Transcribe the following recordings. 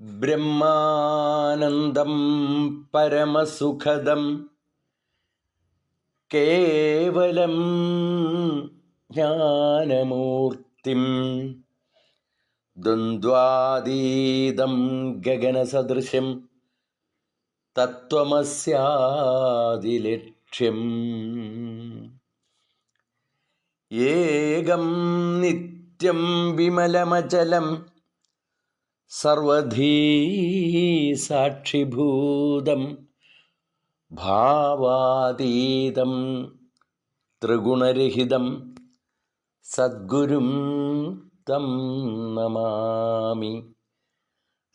ബ്രഹ്മാനന്ദം പരമസുഖദം കേവലം ജ്ഞാനമൂർത്തിം ദ്വന്ദ്വാതീതം ഗഗനസദൃശം തത്വമസ്യാദിലക്ഷ്യം. ഏകം നിത്യം വിമലമചലം സർവധീ സാക്ഷിഭൂതം ഭാവാതീതം ത്രിഗുണരഹിതം സദ്ഗുരും തം നമാമി.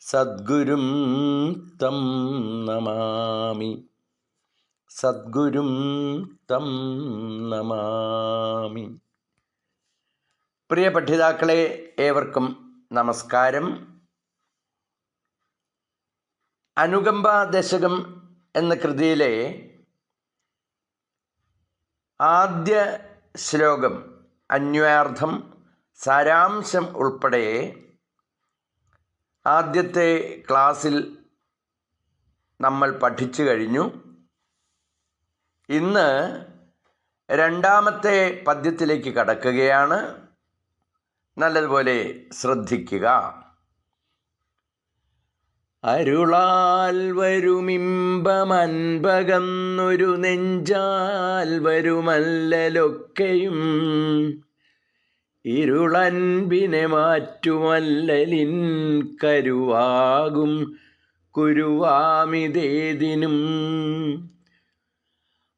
സദ്ഗുരും തം നമാമി. സദ്ഗുരും തം നമാമി. പ്രിയ പഠിതാക്കളെ ഏവർക്കും നമസ്കാരം. അനുകമ്പ ദശകം എന്ന കൃതിയിലെ ആദ്യ ശ്ലോകം അന്വയാർത്ഥം സാരാംശം ഉൾപ്പെടെ ആദ്യത്തെ ക്ലാസ്സിൽ നമ്മൾ പഠിച്ചു കഴിഞ്ഞു. ഇന്ന് രണ്ടാമത്തെ പദ്യത്തിലേക്ക് കടക്കുകയാണ്. നല്ലതുപോലെ ശ്രദ്ധിക്കുക. അരുളാൽ വരുമിമ്പമൻപകന്നൊരു നെഞ്ചാൽ വരുമല്ലലൊക്കെയും. ഇരുളൻപിനെ മാറ്റുമല്ലലിൻ കരുവാകും കുരുവാമിതേതിനും.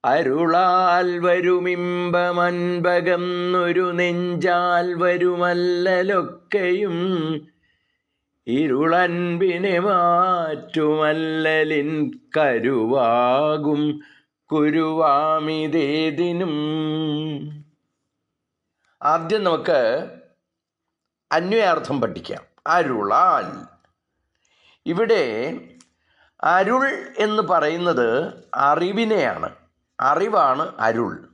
അരുളാൽ വരുമിമ്പമൻപകന്നൊരു നെഞ്ചാൽ വരുമല്ലലൊക്കെയും. ഇരുളൻപിനെ മാറ്റുമല്ലലിൻ കരുവാകും കുരുവാമിതേതിനും. ആദ്യം നമുക്ക് അന്വയാർത്ഥം പഠിക്കാം. അരുളാൽ. ഇവിടെ അരുൾ എന്ന് പറയുന്നത് അറിവിനെയാണ്. അറിവാണ് അരുൾ.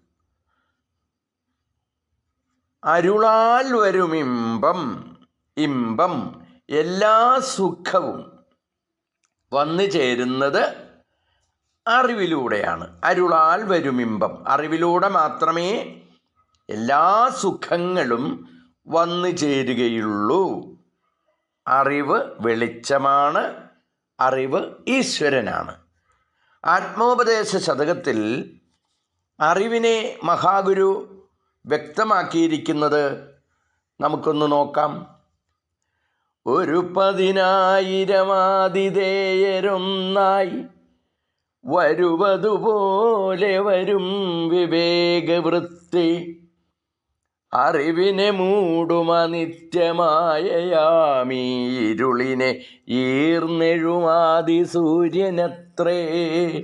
അരുളാൽ വരുമിമ്പം ഇമ്പം. എല്ലാ സുഖവും വന്നു ചേരുന്നത് അറിവിലൂടെയാണ്. അരുളാൽ വരുമിമ്പം അറിവിലൂടെ മാത്രമേ എല്ലാ സുഖങ്ങളും വന്നു ചേരുകയുള്ളൂ. അറിവ് വെളിച്ചമാണ്. അറിവ് ഈശ്വരനാണ്. ആത്മോപദേശ ശതകത്തിൽ അറിവിനെ മഹാഗുരു വ്യക്തമാക്കിയിരിക്കുന്നത് നമുക്കൊന്ന് നോക്കാം. ഒരു പതിനായിരമാതിഥേയരൊന്നായി വരുവതുപോലെ വരും വിവേകവൃത്തി. അറിവിനെ മൂടുമ നിത്യമായയാമീ. ഇരുളിനെ ഈർന്നെഴുമാതി സൂര്യനത്രേ.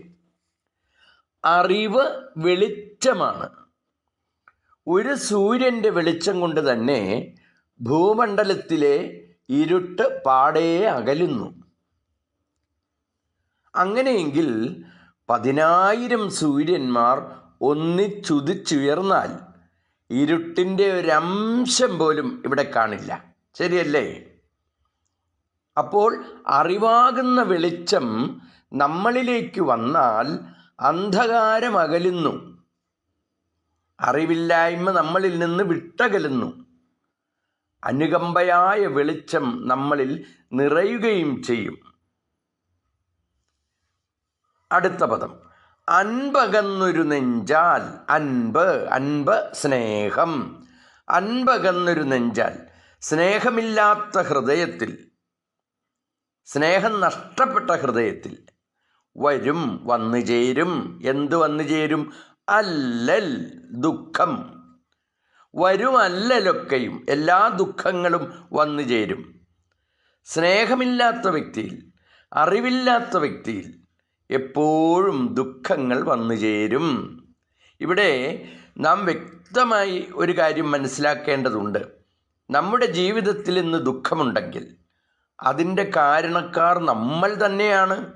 അറിവ് വെളിച്ചമാണ്. ഒരു സൂര്യന്റെ വെളിച്ചം കൊണ്ട് തന്നെ ഭൂമണ്ഡലത്തിലെ ഇരുട്ട് പാടേ അകലുന്നു. അങ്ങനെയെങ്കിൽ പതിനായിരം സൂര്യന്മാർ ഒന്നിച്ചുതിച്ചുയർന്നാൽ ഇരുട്ടിന്റെ ഒരംശം പോലും ഇവിടെ കാണില്ല. ശരിയല്ലേ? അപ്പോൾ അറിവാകുന്ന വെളിച്ചം നമ്മളിലേക്ക് വന്നാൽ അന്ധകാരം അകലുന്നു. അറിവില്ലായ്മ നമ്മളിൽ നിന്ന് വിട്ടകലുന്നു. അനുകമ്പയായ വെളിച്ചം നമ്മളിൽ നിറയുകയും ചെയ്യും. അടുത്ത പദം. അൻപകന്നൊരു നെഞ്ചാൽ അൻപ് അൻപ് സ്നേഹം. അൻപകന്നൊരു നെഞ്ചാൽ സ്നേഹമില്ലാത്ത ഹൃദയത്തിൽ സ്നേഹം നഷ്ടപ്പെട്ട ഹൃദയത്തിൽ വരും വന്നു ചേരും എന്ത് വന്നു ചേരും അല്ലൽ ദുഃഖം. വരും അല്ലലൊക്കെയും എല്ലാ ദുഃഖങ്ങളും വന്നു ചേരും. സ്നേഹമില്ലാത്ത വ്യക്തിയിൽ അറിവില്ലാത്ത വ്യക്തിയിൽ എപ്പോഴും ദുഃഖങ്ങൾ വന്നു ചേരും. ഇവിടെ നാം വ്യക്തമായി ഒരു കാര്യം മനസ്സിലാക്കേണ്ടതുണ്ട്. നമ്മുടെ ജീവിതത്തിൽ ഇന്ന് ദുഃഖമുണ്ടെങ്കിൽ അതിന്റെ കാരണക്കാർ നമ്മൾ തന്നെയാണ്.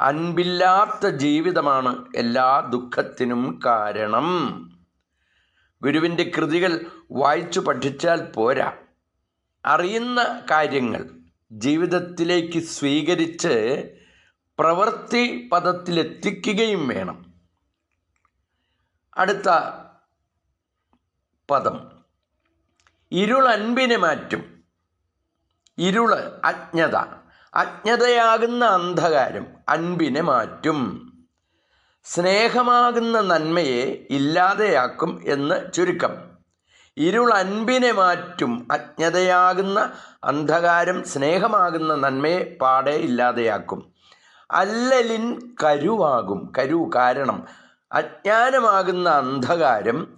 അൻപില്ലാത്ത ജീവിതമാണ് എല്ലാ ദുഃഖത്തിനും കാരണം. ഗുരുവിന്റെ കൃതികൾ വായിച്ചു പഠിച്ചാൽ പോരാ. അറിയുന്ന കാര്യങ്ങൾ ജീവിതത്തിലേക്ക് സ്വീകരിച്ച് പ്രവൃത്തി പദത്തിലെത്തിക്കുകയും വേണം. അടുത്ത പദം. ഇരുൾ അൻപിനെ മാറ്റും. ഇരുൾ അജ്ഞത. അജ്ഞതയാകുന്ന അന്ധകാരം അൻപിനെ മാറ്റും. സ്നേഹമാകുന്ന നന്മയെ ഇല്ലാതെയാക്കും എന്ന് ചുരുക്കം. ഇരുൾ അൻപിനെ മാറ്റും അജ്ഞതയാകുന്ന അന്ധകാരം സ്നേഹമാകുന്ന നന്മയെ പാടെ ഇല്ലാതെയാക്കും. അല്ലലിൻ കരുവാകും കരു കാരണം. അജ്ഞാനമാകുന്ന അന്ധകാരം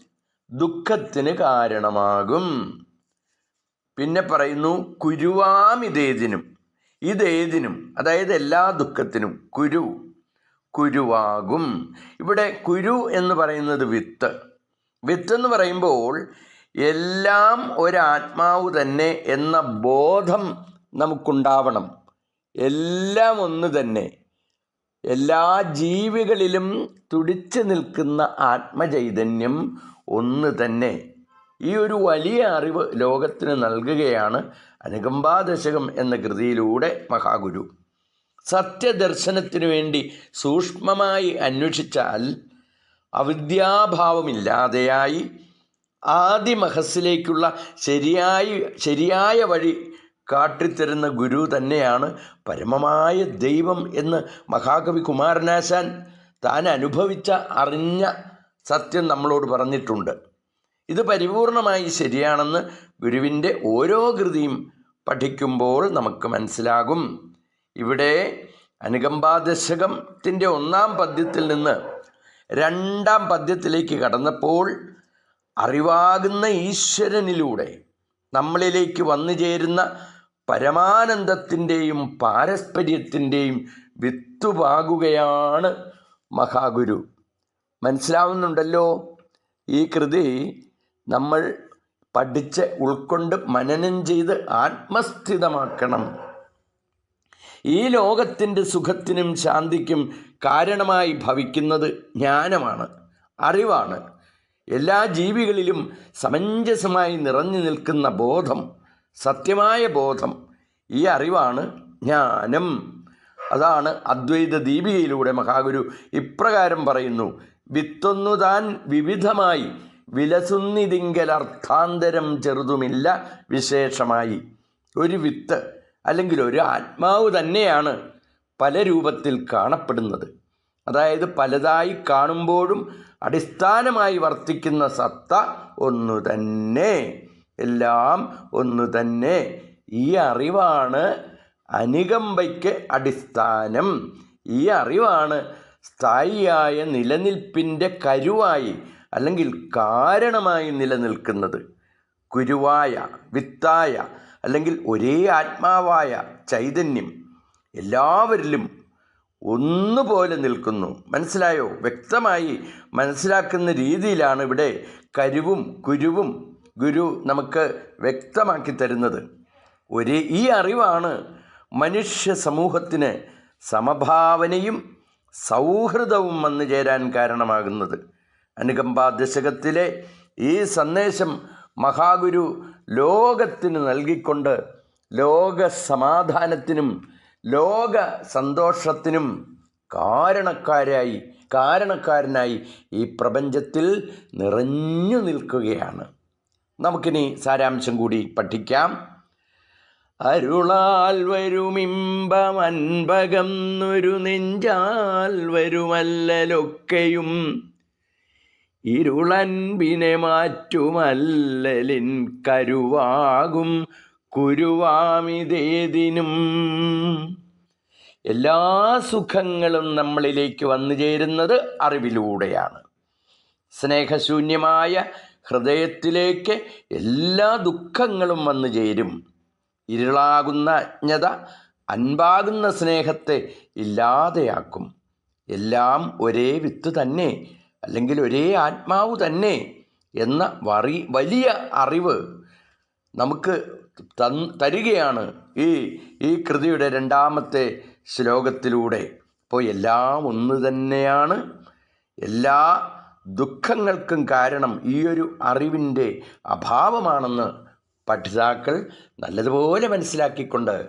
ദുഃഖത്തിന് കാരണമാകും. പിന്നെ പറയുന്നു കുരുവാമിതേതിനും ഇതേതിനും അതായത് എല്ലാ ദുഃഖത്തിനും കുരു. കുരുവാകും. ഇവിടെ കുരു എന്ന് പറയുന്നത് വിത്ത്. വിത്ത് എന്ന് പറയുമ്പോൾ എല്ലാം ഒരാത്മാവ് തന്നെ എന്ന ബോധം നമുക്കുണ്ടാവണം. എല്ലാം ഒന്ന് തന്നെ. എല്ലാ ജീവികളിലും തുടിച്ചു നിൽക്കുന്ന ആത്മചൈതന്യം ഒന്ന് തന്നെ. ഈ ഒരു വലിയ അറിവ് ലോകത്തിന് നൽകുകയാണ് അനുകമ്പാദശകം എന്ന കൃതിയിലൂടെ മഹാഗുരു. സത്യദർശനത്തിനു വേണ്ടി സൂക്ഷ്മമായി അന്വേഷിച്ചാൽ അവിദ്യാഭാവമില്ലാതെയായി ആദിമഹസ്സിലേക്കുള്ള ശരിയായി ശരിയായ വഴി കാട്ടിത്തരുന്ന ഗുരു തന്നെയാണ് പരമമായ ദൈവം എന്ന് മഹാകവി കുമാരനാശാൻ താൻ അനുഭവിച്ച അറിഞ്ഞ സത്യം നമ്മളോട് പറഞ്ഞിട്ടുണ്ട്. ഇത് പരിപൂർണമായി ശരിയാണെന്ന് ഗുരുവിന്റെ ഓരോ കൃതിയും പഠിക്കുമ്പോൾ നമുക്ക് മനസ്സിലാകും. ഇവിടെ അനുകമ്പാദശകത്തിന്റെ ഒന്നാം പദ്യത്തിൽ നിന്ന് രണ്ടാം പദ്യത്തിലേക്ക് കടന്നപ്പോൾ അറിവാകുന്ന ഈശ്വരനിലൂടെ നമ്മളിലേക്ക് വന്നു ചേരുന്ന പരമാനന്ദത്തിന്റെയും പാരസ്പര്യത്തിന്റെയും വിത്തുപാകുകയാണ് മഹാഗുരു. മനസ്സിലാവുന്നുണ്ടല്ലോ? ഈ കൃതി നമ്മൾ പഠിച്ച് ഉൾക്കൊണ്ട് മനനം ചെയ്ത് ആത്മസ്ഥിതമാക്കണം. ഈ ലോകത്തിന്റെ സുഖത്തിനും ശാന്തിക്കും കാരണമായി ഭവിക്കുന്നത് ജ്ഞാനമാണ് അറിവാണ്. എല്ലാ ജീവികളിലും സമഞ്ജസമായി നിറഞ്ഞു നിൽക്കുന്ന ബോധം സത്യമായ ബോധം ഈ അറിവാണ് ജ്ഞാനം. അതാണ് അദ്വൈത ദീപികയിലൂടെ മഹാഗുരു ഇപ്രകാരം പറയുന്നു വിത്തൊന്നു താൻ വിവിധമായി വിലസുന്നിതിങ്കൽ അർത്ഥാന്തരം ചെറുതുമില്ല വിശേഷമായി. ഒരു വിത്ത് അല്ലെങ്കിൽ ഒരു ആത്മാവ് തന്നെയാണ് പല രൂപത്തിൽ കാണപ്പെടുന്നത്. അതായത് പലതായി കാണുമ്പോഴും അടിസ്ഥാനമായി വർത്തിക്കുന്ന സത്ത ഒന്നു തന്നെ. എല്ലാം ഒന്നു തന്നെ. ഈ അറിവാണ് അനുകമ്പയ്ക്ക് അടിസ്ഥാനം. ഈ അറിവാണ് സ്ഥായിയായ നിലനിൽപ്പിന്റെ കരുവായി അല്ലെങ്കിൽ കാരണമായി നിലനിൽക്കുന്നത്. കുരുവായ വിത്തായ അല്ലെങ്കിൽ ഒരേ ആത്മാവായ ചൈതന്യം എല്ലാവരിലും ഒന്നുപോലെ നിൽക്കുന്നു. മനസ്സിലായോ? വ്യക്തമായി മനസ്സിലാക്കുന്ന രീതിയിലാണ് ഇവിടെ കരുവും കുരുവും ഗുരു നമുക്ക് വ്യക്തമാക്കി തരുന്നത്. ഒരേ ഈ അറിവാണ് മനുഷ്യ സമൂഹത്തിന് സമഭാവനയും സൗഹൃദവും വന്നു ചേരാൻ കാരണമാകുന്നത്. അനുകമ്പാ ദശകത്തിലെ ഈ സന്ദേശം മഹാഗുരു ലോകത്തിന് നൽകിക്കൊണ്ട് ലോക സമാധാനത്തിനും ലോക സന്തോഷത്തിനും കാരണക്കാരായി കാരണക്കാരനായി ഈ പ്രപഞ്ചത്തിൽ നിറഞ്ഞു നിൽക്കുകയാണ്. നമുക്കിനി സാരാംശം കൂടി പഠിക്കാം. അരുളാൽ വരുമിമ്പമൻപകം നൊരു നെഞ്ചാൽ വരുമല്ലലൊക്കെയും. ഇരുളൻപിനെ മാറ്റുമല്ലലിൻ കരുവാകും കുരുവാമിതേതിനും. എല്ലാ സുഖങ്ങളും നമ്മളിലേക്ക് വന്നു ചേരുന്നത് അറിവിലൂടെയാണ്. സ്നേഹശൂന്യമായ ഹൃദയത്തിലേക്ക് എല്ലാ ദുഃഖങ്ങളും വന്നു ചേരും. ഇരുളാകുന്ന അജ്ഞത അൻപാകുന്ന സ്നേഹത്തെ ഇല്ലാതെയാക്കും. എല്ലാം ഒരേ വിത്ത് തന്നെ അല്ലെങ്കിൽ ഒരേ ആത്മാവ് തന്നെ എന്ന വറി വലിയ അറിവ് നമുക്ക് തരികയാണ് ഈ ഈ കൃതിയുടെ രണ്ടാമത്തെ ശ്ലോകത്തിലൂടെ. അപ്പോൾ എല്ലാം ഒന്ന് തന്നെയാണ്. എല്ലാ ദുഃഖങ്ങൾക്കും കാരണം ഈ ഒരു അറിവിന്റെ അഭാവമാണെന്ന് പഠിതാക്കൾ നല്ലതുപോലെ മനസ്സിലാക്കിക്കൊണ്ട്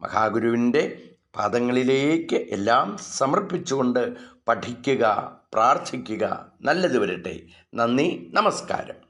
മഹാഗുരുവിന്റെ പാദങ്ങളിലേക്ക് എല്ലാം സമർപ്പിച്ചുകൊണ്ട് പഠിക്കുക. പ്രാർത്ഥിക്കുക. നല്ലത് വരട്ടെ. നന്ദി. നമസ്കാരം.